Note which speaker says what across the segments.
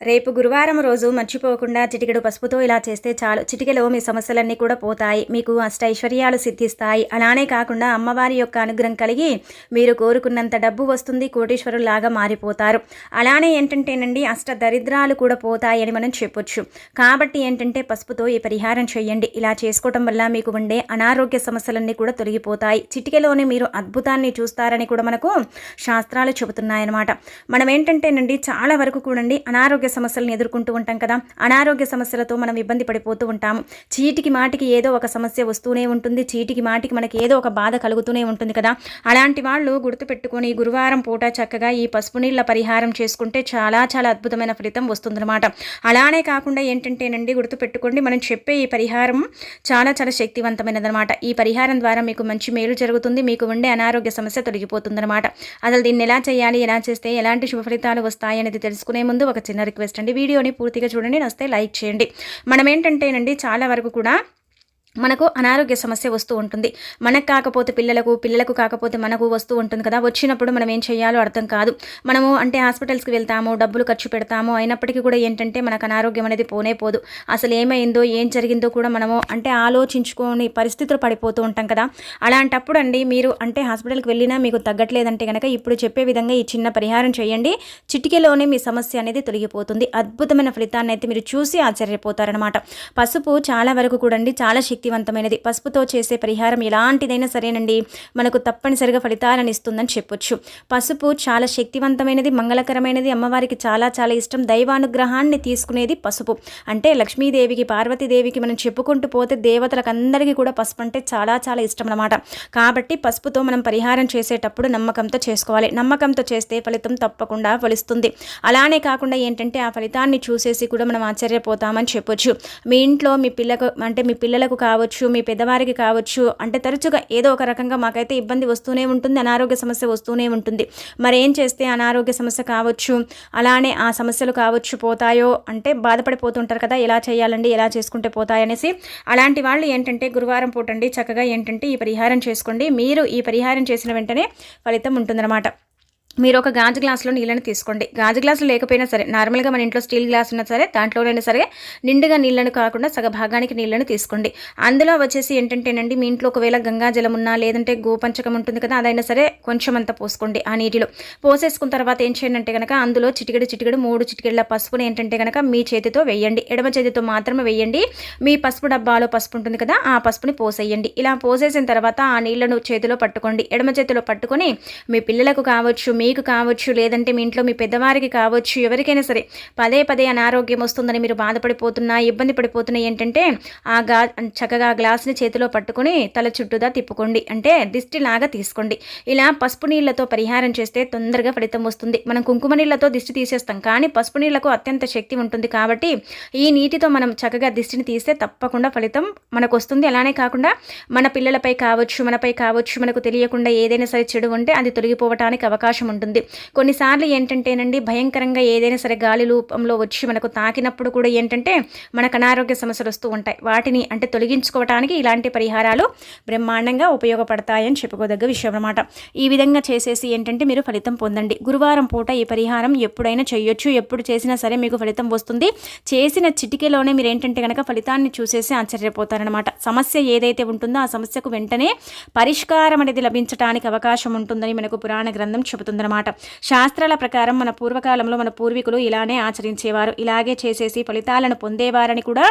Speaker 1: రేపు గురువారం రోజు మర్చిపోకుండా చిటికెడు పసుపుతో ఇలా చేస్తే చాలు. చిటికెలో మీ సమస్యలన్నీ కూడా పోతాయి. మీకు అష్టైశ్వర్యాలు సిద్ధిస్తాయి. అలానే కాకుండా అమ్మవారి యొక్క అనుగ్రహం కలిగి మీరు కోరుకున్నంత డబ్బు వస్తుంది కోటీశ్వరులాగా మారిపోతారు. అలానే ఏంటంటేనండి అష్ట దరిద్రాలు కూడా పోతాయి అని మనం చెప్పొచ్చు. కాబట్టి ఏంటంటే పసుపుతో ఈ పరిహారం చేయండి. ఇలా చేసుకోవటం వల్ల మీకు ఉండే అనారోగ్య సమస్యలన్నీ కూడా తొలగిపోతాయి. చిటికెలోనే మీరు అద్భుతాన్ని చూస్తారని కూడా మనకు శాస్త్రాలు చెబుతున్నాయన్నమాట. మనం ఏంటంటేనండి చాలా వరకు కూడండి అనారోగ్య సమస్యలను ఎదుర్కొంటూ ఉంటాం కదా. అనారోగ్య సమస్యలతో మనం ఇబ్బంది పడిపోతూ ఉంటాము. చీటికి మాటికి ఏదో ఒక సమస్య వస్తూనే ఉంటుంది. చీటికి మాటికి మనకి ఏదో ఒక బాధ కలుగుతూనే ఉంటుంది కదా. అలాంటి వాళ్ళు గుర్తుపెట్టుకొని గురువారం పూట చక్కగా ఈ పసుపు నీళ్ళ పరిహారం చేసుకుంటే చాలా చాలా అద్భుతమైన ఫలితం వస్తుందన్నమాట. అలానే కాకుండా ఏంటంటేనండి గుర్తుపెట్టుకోండి మనం చెప్పే ఈ పరిహారం చాలా చాలా శక్తివంతమైనదనమాట ఈ పరిహారం ద్వారా మీకు మంచి మేలు జరుగుతుంది. మీకు ఉండే అనారోగ్య సమస్య తొలగిపోతుందన్నమాట. అసలు దీన్ని ఎలా చేయాలి ఎలా చేస్తే ఎలాంటి శుభ ఫలితాలు వస్తాయి అనేది తెలుసుకునే ముందు ఒక చిన్న రిక్వెస్ట్ అండి. వీడియోని పూర్తిగా చూడండి. నస్తే లైక్ చేయండి. మనం ఏంటంటేనండి చాలా వరకు కూడా మనకు అనారోగ్య సమస్య వస్తూ ఉంటుంది. మనకు కాకపోతే పిల్లలకు పిల్లలకు కాకపోతే మనకు వస్తూ ఉంటుంది కదా. వచ్చినప్పుడు మనం ఏం చేయాలో అర్థం కాదు. మనము అంటే హాస్పిటల్స్కి వెళ్తాము డబ్బులు ఖర్చు పెడతాము అయినప్పటికీ కూడా ఏంటంటే మనకు అనారోగ్యం అనేది పోనే పోదు. అసలు ఏమైందో ఏం జరిగిందో కూడా మనము అంటే ఆలోచించుకొని పరిస్థితులు పడిపోతూ ఉంటాం కదా. అలాంటప్పుడు అండి మీరు అంటే హాస్పిటల్కి వెళ్ళినా మీకు తగ్గట్లేదంటే కనుక ఇప్పుడు చెప్పే విధంగా ఈ చిన్న పరిహారం చేయండి. చిటికెలోనే మీ సమస్య అనేది తొలగిపోతుంది. అద్భుతమైన ఫలితాన్ని అయితే మీరు చూసి ఆశ్చర్యపోతారనమాట పసుపు చాలా వరకు కూడా అండి చాలా శక్తివంతమైనది. పసుపుతో చేసే పరిహారం ఎలాంటిదైనా సరేనండి. మనకు తప్పనిసరిగా ఫలితాలను ఇస్తుందని చెప్పొచ్చు. పసుపు చాలా శక్తివంతమైనది మంగళకరమైనది అమ్మవారికి చాలా చాలా ఇష్టం. దైవానుగ్రహాన్ని తీసుకునేది పసుపు. అంటే లక్ష్మీదేవికి పార్వతీదేవికి మనం చెప్పుకుంటూ పోతే దేవతలకు అందరికీ కూడా పసుపు అంటే చాలా చాలా ఇష్టం అన్నమాట కాబట్టి పసుపుతో మనం పరిహారం చేసేటప్పుడు నమ్మకంతో చేసుకోవాలి. నమ్మకంతో చేస్తే ఫలితం తప్పకుండా ఫలిస్తుంది. అలానే కాకుండా ఏంటంటే ఆ ఫలితాన్ని చూసేసి కూడా మనం ఆశ్చర్యపోతామని చెప్పొచ్చు. మీ ఇంట్లో మీ పిల్లకు అంటే మీ పిల్లలకు కా కావచ్చు మీ పెద్దవారికి కావచ్చు అంటే తరచుగా ఏదో ఒక రకంగా మాకైతే ఇబ్బంది వస్తూనే ఉంటుంది అనారోగ్య సమస్య వస్తూనే ఉంటుంది. మరి ఏం చేస్తే అనారోగ్య సమస్య కావచ్చు అలానే ఆ సమస్యలు కావచ్చు పోతాయో అంటే బాధపడిపోతుంటారు కదా ఎలా చేయాలండి ఎలా చేసుకుంటే పోతాయనేసి. అలాంటి వాళ్ళు ఏంటంటే గురువారం పూటండి చక్కగా ఏంటంటే ఈ పరిహారం చేసుకోండి. మీరు ఈ పరిహారం చేసిన వెంటనే ఫలితం ఉంటుందన్నమాట. మీరు ఒక గాజు గ్లాసులో నీళ్ళని తీసుకోండి. గాజు గ్లాసులు లేకపోయినా సరే నార్మల్గా మన ఇంట్లో స్టీల్ గ్లాస్ ఉన్నా సరే దాంట్లోనైనా సరే నిండుగా నీళ్ళను కాకుండా సగ భాగానికి నీళ్ళను తీసుకోండి. అందులో వచ్చేసి ఏంటంటేనండి మీ ఇంట్లో ఒకవేళ గంగాజలం ఉన్నా లేదంటే గోపంచకం ఉంటుంది కదా అదైనా సరే కొంచెం అంత పోసుకోండి ఆ నీటిలో. పోసేసుకున్న తర్వాత ఏం చేయండి అంటే కనుక అందులో చిటికెడు చిటికెడు మూడు చిటికెళ్ళ పసుపుని ఏంటంటే కనుక మీ చేతితో వేయండి. ఎడమ చేతితో మాత్రమే వేయండి. మీ పసుపు డబ్బాలో పసుపు ఉంటుంది కదా ఆ పసుపుని పోసేయండి. ఇలా పోసేసిన తర్వాత ఆ నీళ్ళను చేతిలో పట్టుకోండి. ఎడమ చేతిలో పట్టుకొని మీ పిల్లలకు కావచ్చు మీకు కావచ్చు లేదంటే మీ ఇంట్లో మీ పెద్దవారికి కావచ్చు ఎవరికైనా సరే పదే పదే అనారోగ్యం వస్తుందని మీరు బాధపడిపోతున్నా ఇబ్బంది పడిపోతున్నా ఏంటంటే ఆ గా చక్కగా ఆ గ్లాస్ని చేతిలో పట్టుకొని తల చుట్టూదా తిప్పుకోండి. అంటే దిష్టి లాగా తీసుకోండి. ఇలా పసుపు నీళ్ళతో పరిహారం చేస్తే తొందరగా ఫలితం వస్తుంది. మనం కుంకుమ నీళ్ళతో దిష్టి తీసేస్తాం కానీ పసుపు నీళ్ళకు అత్యంత శక్తి ఉంటుంది కాబట్టి ఈ నీటితో మనం చక్కగా దిష్టిని తీస్తే తప్పకుండా ఫలితం మనకు వస్తుంది అలానే కాకుండా మన పిల్లలపై కావచ్చు మనపై కావచ్చు మనకు తెలియకుండా ఏదైనా సరే చెడు ఉంటే అది తొలగిపోవటానికి అవకాశం ఉంటుంది. కొన్నిసార్లు ఏంటంటేనండి భయంకరంగా ఏదైనా సరే గాలి రూపంలో వచ్చి మనకు తాకినప్పుడు కూడా ఏంటంటే మనకు అనారోగ్య సమస్యలు వస్తూ ఉంటాయి. వాటిని అంటే తొలగించుకోవడానికి ఇలాంటి పరిహారాలు బ్రహ్మాండంగా ఉపయోగపడతాయని చెప్పుకోదగ్గ విషయం అనమాట ఈ విధంగా చేసేసి ఏంటంటే మీరు ఫలితం పొందండి. గురువారం పూట ఈ పరిహారం ఎప్పుడైనా చేయొచ్చు. ఎప్పుడు చేసినా సరే మీకు ఫలితం వస్తుంది. చేసిన చిటికెలోనే మీరు ఏంటంటే కనుక ఫలితాన్ని చూసేసి ఆశ్చర్యపోతారనమాట సమస్య ఏదైతే ఉంటుందో ఆ సమస్యకు వెంటనే పరిష్కారం అనేది లభించడానికి అవకాశం ఉంటుందని మనకు పురాణ గ్రంథం చెబుతుందన్నమాట శాస్త్రాల ప్రకారం మన పూర్వకాలంలో మన పూర్వీకులు ఇలానే ఆచరించేవారు. ఇలాగే చేసేసి ఫలితాలను పొందేవారని కూడా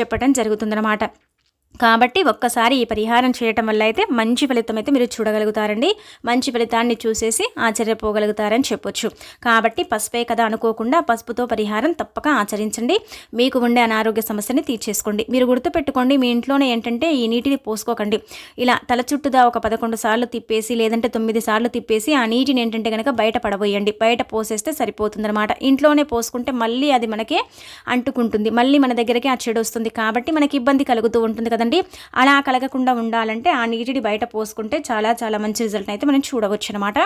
Speaker 1: చెప్పడం జరుగుతుందన్నమాట. కాబట్టి ఒక్కసారి ఈ పరిహారం చేయటం వల్ల అయితే మంచి ఫలితం అయితే మీరు చూడగలుగుతారండి. మంచి ఫలితాన్ని చూసేసి ఆశ్చర్యపోగలుగుతారని చెప్పొచ్చు. కాబట్టి పసుపే కదా అనుకోకుండా పసుపుతో పరిహారం తప్పక ఆచరించండి. మీకు ఉండే అనారోగ్య సమస్యని తీర్చేసుకోండి. మీరు గుర్తుపెట్టుకోండి మీ ఇంట్లోనే ఏంటంటే ఈ నీటిని పోసుకోకండి. ఇలా తల చుట్టుదా ఒక పదకొండు సార్లు తిప్పేసి లేదంటే తొమ్మిది సార్లు తిప్పేసి ఆ నీటిని ఏంటంటే కనుక బయట పడబోయండి. బయట పోసేస్తే సరిపోతుందన్నమాట. ఇంట్లోనే పోసుకుంటే మళ్ళీ అది మనకే అంటుకుంటుంది. మళ్ళీ మన దగ్గరికి ఆ చెడు వస్తుంది. కాబట్టి మనకి ఇబ్బంది కలుగుతూ ఉంటుంది కదా కదండి. అలా కలగకుండా ఉండాలంటే ఆ నీటిని బయట పోసుకుంటే చాలా చాలా మంచి రిజల్ట్ అయితే మనం చూడవచ్చు అనమాట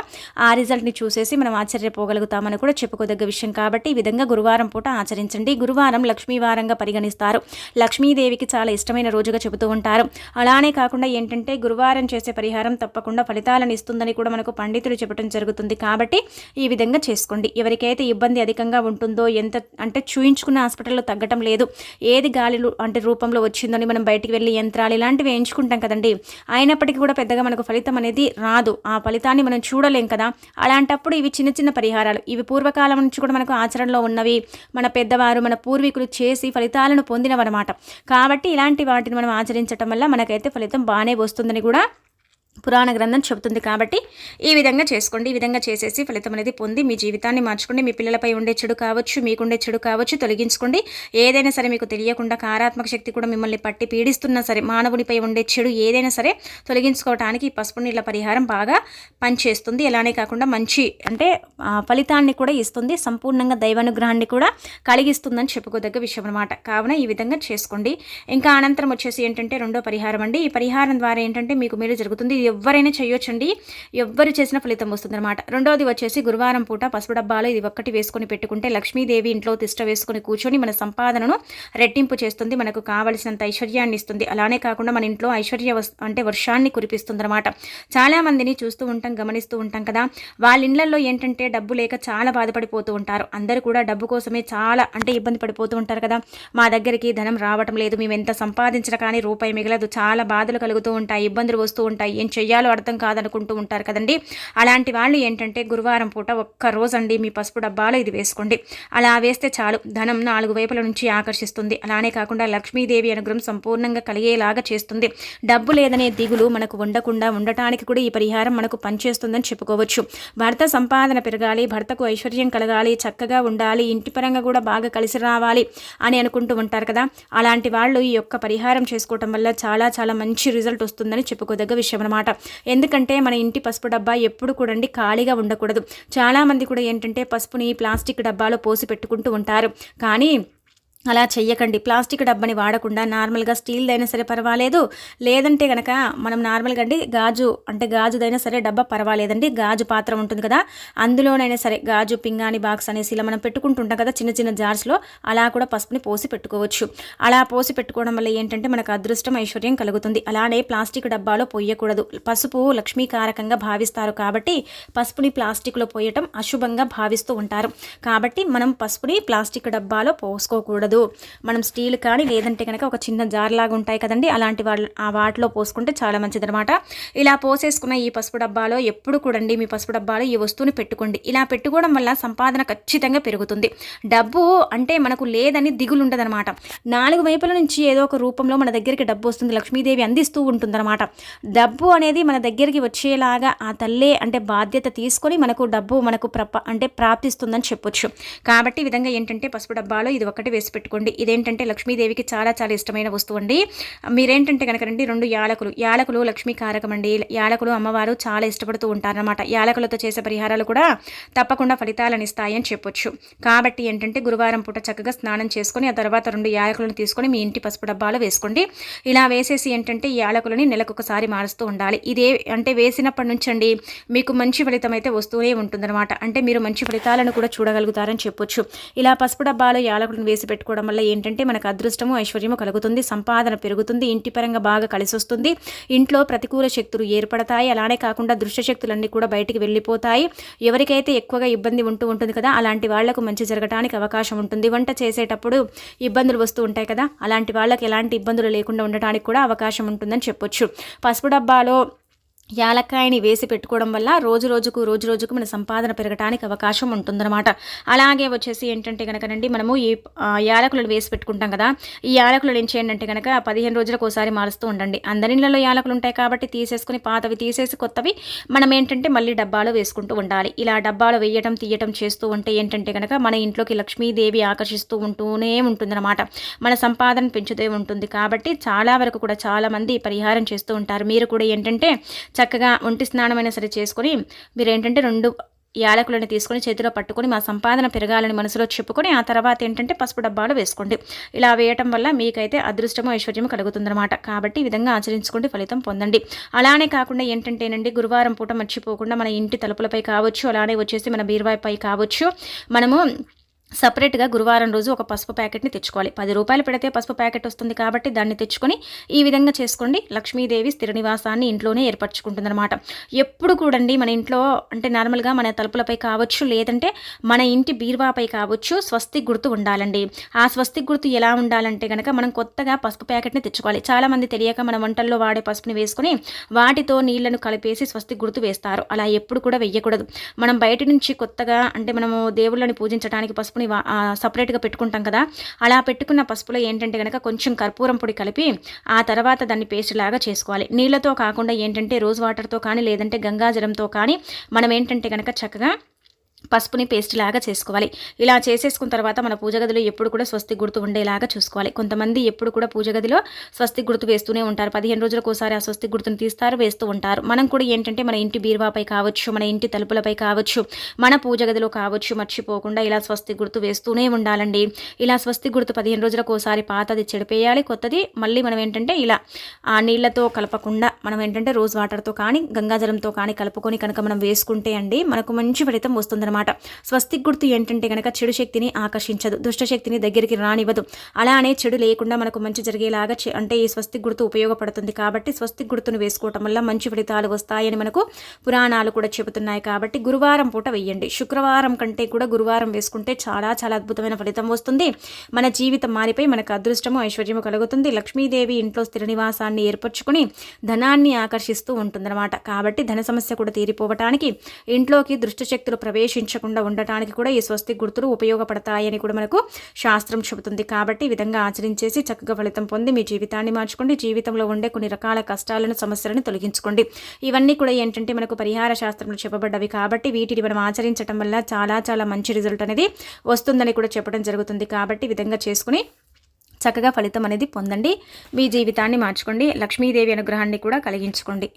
Speaker 1: ఆ రిజల్ట్ని చూసేసి మనం ఆశ్చర్యపోగలుగుతామని కూడా చెప్పుకోదగ్గ విషయం కాబట్టి ఈ విధంగా గురువారం పూట ఆచరించండి. గురువారం లక్ష్మీవారంగా పరిగణిస్తారు. లక్ష్మీదేవికి చాలా ఇష్టమైన రోజుగా చెబుతూ ఉంటారు. అలానే కాకుండా ఏంటంటే గురువారం చేసే పరిహారం తప్పకుండా ఫలితాలను ఇస్తుందని కూడా మనకు పండితులు చెప్పడం జరుగుతుంది కాబట్టి ఈ విధంగా చేసుకోండి. ఎవరికైతే ఇబ్బంది అధికంగా ఉంటుందో ఎంత అంటే చూయించుకున్న హాస్పిటల్లో తగ్గటం లేదు. ఏది గాలి అంటే రూపంలో వచ్చిందని మనం బయటికి వెళ్ళి యంత్రాలు ఇలాంటివి వేయించుకుంటాం కదండి. అయినప్పటికీ కూడా పెద్దగా మనకు ఫలితం అనేది రాదు. ఆ ఫలితాన్ని మనం చూడలేం కదా. అలాంటప్పుడు ఇవి చిన్న చిన్న పరిహారాలు. ఇవి పూర్వకాలం నుంచి కూడా మనకు ఆచరణలో ఉన్నవి. మన పెద్దవారు మన పూర్వీకులు చేసి ఫలితాలను పొందినవన్నమాట. కాబట్టి ఇలాంటి వాటిని మనం ఆచరించడం వల్ల మనకైతే ఫలితం బాగానే వస్తుందని కూడా పురాణ గ్రంథం చెబుతుంది కాబట్టి ఈ విధంగా చేసుకోండి. ఈ విధంగా చేసేసి ఫలితం అనేది పొంది మీ జీవితాన్ని మార్చుకోండి. మీ పిల్లలపై ఉండే చెడు కావచ్చు మీకుండే చెడు కావచ్చు తొలగించుకోండి. ఏదైనా సరే మీకు తెలియకుండా కారాత్మక శక్తి కూడా మిమ్మల్ని పట్టి పీడిస్తున్నా సరే మానవునిపై ఉండే చెడు ఏదైనా సరే తొలగించుకోవడానికి పసుపు నీళ్ళ పరిహారం బాగా పనిచేస్తుంది. అలానే కాకుండా మంచి అంటే ఫలితాన్ని కూడా ఇస్తుంది. సంపూర్ణంగా దైవానుగ్రహాన్ని కూడా కలిగిస్తుందని చెప్పుకోదగ్గ విషయం అనమాట కావున ఈ విధంగా చేసుకోండి. ఇంకా అనంతరం వచ్చేసి ఏంటంటే రెండో పరిహారం అండి. ఈ పరిహారం ద్వారా ఏంటంటే మీకు మేలు జరుగుతుంది. ఎవరైనా చేయొచ్చండి. ఎవ్వరు చేసిన ఫలితం వస్తుందన్నమాట. రెండవది వచ్చేసి గురువారం పూట పసుపు డబ్బాలో ఇది ఒక్కటి వేసుకొని పెట్టుకుంటే లక్ష్మీదేవి ఇంట్లో తిష్ట వేసుకొని కూర్చొని మన సంపాదనను రెట్టింపు చేస్తుంది. మనకు కావలసినంత ఐశ్వర్యాన్ని ఇస్తుంది. అలానే కాకుండా మన ఇంట్లో ఐశ్వర్య అంటే వర్షాన్ని కురిపిస్తుంది అనమాట చాలా మందిని చూస్తూ ఉంటాం గమనిస్తూ ఉంటాం కదా. వాళ్ళ ఇళ్ళలో ఏంటంటే డబ్బు లేక చాలా బాధపడిపోతూ ఉంటారు. అందరూ కూడా డబ్బు కోసమే చాలా అంటే ఇబ్బంది పడిపోతూ ఉంటారు కదా. మా దగ్గరికి ధనం రావటం లేదు. మేము ఎంత సంపాదించిన కానీ రూపాయి మిగలదు. చాలా బాధలు కలుగుతూ ఉంటాయి ఇబ్బందులు వస్తూ ఉంటాయి. ఏం చెయ్యాలో అర్థం కాదనుకుంటూ ఉంటారు కదండి. అలాంటి వాళ్ళు ఏంటంటే గురువారం పూట ఒక్క రోజండి మీ పసుపు డబ్బాలో ఇది వేసుకోండి. అలా వేస్తే చాలు. ధనం నాలుగు వైపుల నుంచి ఆకర్షిస్తుంది. అలానే కాకుండా లక్ష్మీదేవి అనుగ్రహం సంపూర్ణంగా కలిగేలాగా చేస్తుంది. డబ్బు లేదనే దిగులు మనకు ఉండకుండా ఉండటానికి కూడా ఈ పరిహారం మనకు పనిచేస్తుందని చెప్పుకోవచ్చు. భర్త సంపాదన పెరగాలి భర్తకు ఐశ్వర్యం కలగాలి చక్కగా ఉండాలి ఇంటి పరంగా కూడా బాగా కలిసి రావాలి అని అనుకుంటూ ఉంటారు కదా. అలాంటి వాళ్ళు ఈ యొక్క పరిహారం చేసుకోవటం వల్ల చాలా చాలా మంచి రిజల్ట్ వస్తుందని చెప్పుకోదగ్గ విషయం అనమాట అనమాట ఎందుకంటే మన ఇంటి పసుపు డబ్బా ఎప్పుడు కూడా ఖాళీగా ఉండకూడదు. చాలామంది కూడా ఏంటంటే పసుపుని ప్లాస్టిక్ డబ్బాలో పోసి పెట్టుకుంటూ ఉంటారు. కానీ అలా చెయ్యకండి. ప్లాస్టిక్ డబ్బాని వాడకుండా నార్మల్గా స్టీల్దైనా సరే పర్వాలేదు. లేదంటే కనుక మనం నార్మల్గా అండి గాజు అంటే గాజుదైనా సరే డబ్బా పర్వాలేదండి. గాజు పాత్ర ఉంటుంది కదా. అందులోనైనా సరే గాజు పింగాని బాక్స్ అనేసి ఇలా మనం పెట్టుకుంటుంటాం కదా చిన్న చిన్న జార్స్లో అలా కూడా పసుపుని పోసి పెట్టుకోవచ్చు. అలా పోసి పెట్టుకోవడం వల్ల ఏంటంటే మనకు అదృష్టం ఐశ్వర్యం కలుగుతుంది. అలానే ప్లాస్టిక్ డబ్బాలో పోయకూడదు. పసుపు లక్ష్మీకారకంగా భావిస్తారు కాబట్టి పసుపుని ప్లాస్టిక్లో పోయటం అశుభంగా భావిస్తూ ఉంటారు. కాబట్టి మనం పసుపుని ప్లాస్టిక్ డబ్బాలో పోసుకోకూడదు. కాదు మనం స్టీల్ కానీ లేదంటే కనుక ఒక చిన్న జార్ లాగా ఉంటాయి కదండి అలాంటి ఆ వాటిలో పోసుకుంటే చాలా మంచిదనమాట ఇలా పోసేసుకున్న ఈ పసుపు డబ్బాలో ఎప్పుడు కూడండి మీ పసుపు డబ్బాలో ఈ వస్తువుని పెట్టుకోండి. ఇలా పెట్టుకోవడం వల్ల సంపాదన ఖచ్చితంగా పెరుగుతుంది. డబ్బు అంటే మనకు లేదని దిగులు ఉండదనమాట నాలుగు వైపుల నుంచి ఏదో ఒక రూపంలో మన దగ్గరికి డబ్బు వస్తుంది లక్ష్మీదేవి అందిస్తూ ఉంటుందన్నమాట. డబ్బు అనేది మన దగ్గరికి వచ్చేలాగా ఆ తల్లే అంటే బాధ్యత తీసుకొని మనకు డబ్బు మనకు ప్రప అంటే ప్రాప్తిస్తుందని చెప్పొచ్చు. కాబట్టి ఈ విధంగా ఏంటంటే పసుపు డబ్బాలో ఇది ఒకటి వేసి పెట్టుకోండి ఇదేంటంటే లక్ష్మీదేవికి చాలా చాలా ఇష్టమైన వస్తువు అండి మీరేంటంటే కనుక రండి రెండు యాలకులు. యాలకులు లక్ష్మీ కారకం అండి యాలకులు అమ్మవారు చాలా ఇష్టపడుతూ ఉంటారనమాట యాలకులతో చేసే పరిహారాలు కూడా తప్పకుండా ఫలితాలను ఇస్తాయని చెప్పొచ్చు. కాబట్టి ఏంటంటే గురువారం పూట చక్కగా స్నానం చేసుకొని ఆ తర్వాత రెండు యాలకులను తీసుకొని మీ ఇంటి పసుపు డబ్బాలో వేసుకోండి. ఇలా వేసేసి ఏంటంటే ఈ యాలకులని నెలకొకసారి మారుస్తూ ఉండాలి. ఇదే అంటే వేసినప్పటి నుంచి అండి మీకు మంచి ఫలితం అయితే వస్తూనే ఉంటుందన్నమాట. అంటే మీరు మంచి ఫలితాలను కూడా చూడగలుగుతారని చెప్పొచ్చు. ఇలా పసుపు డబ్బాలో యాలకులను వేసి పెట్టుకోవడం వల్ల ఏంటంటే మనకు అదృష్టము ఐశ్వర్యము కలుగుతుంది సంపాదన పెరుగుతుంది ఇంటి పరంగా బాగా కలిసి వస్తుంది ఇంట్లో ప్రతికూల శక్తులు ఏర్పడతాయి అలానే కాకుండా దృశ్య శక్తులన్నీ కూడా బయటికి వెళ్ళిపోతాయి. ఎవరికైతే ఎక్కువగా ఇబ్బంది ఉంటూ ఉంటుంది కదా అలాంటి వాళ్ళకు మంచి జరగడానికి అవకాశం ఉంటుంది. వంట చేసేటప్పుడు ఇబ్బందులు వస్తూ ఉంటాయి కదా అలాంటి వాళ్ళకి ఎలాంటి ఇబ్బందులు లేకుండా ఉండటానికి కూడా అవకాశం ఉంటుందని చెప్పొచ్చు. పసుపు డబ్బాలో యాలక్కాయని వేసి పెట్టుకోవడం వల్ల రోజు రోజుకు రోజు రోజుకు మన సంపాదన పెరగడానికి అవకాశం ఉంటుందన్నమాట. అలాగే వచ్చేసి ఏంటంటే కనుకనండి మనము ఈ యాలకులను వేసి పెట్టుకుంటాం కదా. ఈ యాలకులను ఏం చేయండి అంటే కనుక పదిహేను రోజులకు ఒకసారి మారుస్తూ ఉండండి. అందరిళ్ళలో యాలకులు ఉంటాయి కాబట్టి తీసేసుకుని పాతవి తీసేసి కొత్తవి మనం ఏంటంటే మళ్ళీ డబ్బాలో వేసుకుంటూ ఉండాలి. ఇలా డబ్బాలో వేయటం తీయటం చేస్తూ ఉంటే ఏంటంటే కనుక మన ఇంట్లోకి లక్ష్మీదేవి ఆకర్షిస్తూ ఉంటూనే ఉంటుందన్నమాట. మన సంపాదన పెంచుతూ ఉంటుంది. కాబట్టి చాలా వరకు కూడా చాలామంది పరిహారం చేస్తూ ఉంటారు. మీరు కూడా ఏంటంటే చక్కగా ఒంటి స్నానమైనా సరే చేసుకొని మీరు ఏంటంటే రెండు యాలకులను తీసుకొని చేతిలో పట్టుకొని మా సంపాదన పెరగాలని మనసులో చెప్పుకొని ఆ తర్వాత ఏంటంటే పసుపు డబ్బాలు వేసుకోండి. ఇలా వేయటం వల్ల మీకైతే అదృష్టము ఐశ్వర్యము కలుగుతుందన్నమాట. కాబట్టి ఈ విధంగా ఆచరించుకుంటే ఫలితం పొందండి. అలానే కాకుండా ఏంటంటేనండి గురువారం పూట మర్చిపోకుండా మన ఇంటి తలుపులపై కావచ్చు అలానే వచ్చేసి మన బీరువాయిపై కావచ్చు మనము సపరేట్గా గురువారం రోజు ఒక పసుపు ప్యాకెట్ని తెచ్చుకోవాలి. పది రూపాయలు పెడితే పసుపు ప్యాకెట్ వస్తుంది కాబట్టి దాన్ని తెచ్చుకొని ఈ విధంగా చేసుకోండి. లక్ష్మీదేవి స్థిర నివాసాన్ని ఇంట్లోనే ఏర్పరచుకుంటుందన్నమాట. ఎప్పుడు కూడండి మన ఇంట్లో అంటే నార్మల్గా మన తలుపులపై కావచ్చు లేదంటే మన ఇంటి బీర్వాపై కావచ్చు స్వస్తి గుర్తు ఉండాలండి. ఆ స్వస్తి గుర్తు ఎలా ఉండాలంటే కనుక మనం కొత్తగా పసుపు ప్యాకెట్ని తెచ్చుకోవాలి. చాలామంది తెలియక మన వంటల్లో వాడే పసుపుని వేసుకుని వాటితో నీళ్ళను కలిపేసి స్వస్తి గుర్తు వేస్తారు. అలా ఎప్పుడు కూడా వెయ్యకూడదు. మనం బయట నుంచి కొత్తగా అంటే మనము దేవుళ్ళని పూజించడానికి పసుపు పసుపుని సపరేట్గా పెట్టుకుంటాం కదా అలా పెట్టుకున్న పసుపులో ఏంటంటే కనుక కొంచెం కర్పూరం పొడి కలిపి ఆ తర్వాత దాన్ని పేస్ట్ లాగా చేసుకోవాలి. నీళ్ళతో కాకుండా ఏంటంటే రోజ్ వాటర్తో కానీ లేదంటే గంగాజలంతో కానీ మనం ఏంటంటే కనుక చక్కగా పసుపుని పేస్ట్ లాగా చేసుకోవాలి. ఇలా చేసేసుకున్న తర్వాత మన పూజ గదిలో ఎప్పుడు కూడా స్వస్తి గుర్తు ఉండేలాగా చూసుకోవాలి. కొంతమంది ఎప్పుడు కూడా పూజ గదిలో స్వస్తి గుర్తు వేస్తూనే ఉంటారు. పదిహేను రోజులకు ఒకసారి ఆ స్వస్తి గుర్తును తీస్తారు వేస్తూ ఉంటారు. మనం కూడా ఏంటంటే మన ఇంటి బీరువాపై కావచ్చు మన ఇంటి తలుపులపై కావచ్చు మన పూజ గదిలో కావచ్చు మర్చిపోకుండా ఇలా స్వస్తి గుర్తు వేస్తూనే ఉండాలండి. ఇలా స్వస్తి గుర్తు పదిహేను రోజులకు ఒకసారి పాతది చెడిపేయాలి. కొత్తది మళ్ళీ మనం ఏంటంటే ఇలా ఆ నీళ్ళతో కలపకుండా మనం ఏంటంటే రోజ్ వాటర్తో కానీ గంగాజలంతో కానీ కలుపుకొని కనుక మనం వేసుకుంటే అండి మనకు మంచి ఫలితం వస్తుంది అనమాట స్వస్తిక్ గుర్తు ఏంటంటే కనుక చెడు శక్తిని ఆకర్షించదు దుష్టశక్తిని దగ్గరికి రానివ్వదు. అలానే చెడు లేకుండా మనకు మంచి జరిగేలాగా అంటే ఈ స్వస్తిక్ గుర్తు ఉపయోగపడుతుంది కాబట్టి స్వస్తిక్ గుర్తును వేసుకోవటం వల్ల మంచి ఫలితాలు వస్తాయని మనకు పురాణాలు కూడా చెబుతున్నాయి కాబట్టి గురువారం పూట వెయ్యండి. శుక్రవారం కంటే కూడా గురువారం వేసుకుంటే చాలా చాలా అద్భుతమైన ఫలితం వస్తుంది. మన జీవితం మారిపోయి మనకు అదృష్టము ఐశ్వర్యము కలుగుతుంది. లక్ష్మీదేవి ఇంట్లో స్థిర నివాసాన్ని ఏర్పరచుకుని ధనాన్ని ఆకర్షిస్తూ ఉంటుందన్నమాట. కాబట్టి ధన సమస్య కూడా తీరిపోవటానికి ఇంట్లోకి దుష్టశక్తులు ప్రవేశ ప్రవేశించకుండా ఉండటానికి కూడా ఈ స్వస్తి గుర్తులు ఉపయోగపడతాయని కూడా మనకు శాస్త్రం చెబుతుంది. కాబట్టి ఈ విధంగా ఆచరించేసి చక్కగా ఫలితం పొంది మీ జీవితాన్ని మార్చుకోండి. జీవితంలో ఉండే కొన్ని రకాల కష్టాలను సమస్యలను తొలగించుకోండి. ఇవన్నీ కూడా ఏంటంటే మనకు పరిహార శాస్త్రంలో చెప్పబడ్డవి కాబట్టి వీటిని మనం ఆచరించడం వల్ల చాలా చాలా మంచి రిజల్ట్ అనేది వస్తుందని కూడా చెప్పడం జరుగుతుంది. కాబట్టి విధంగా చేసుకుని చక్కగా ఫలితం అనేది పొందండి. మీ జీవితాన్ని మార్చుకోండి. లక్ష్మీదేవి అనుగ్రహాన్ని కూడా కలిగించుకోండి.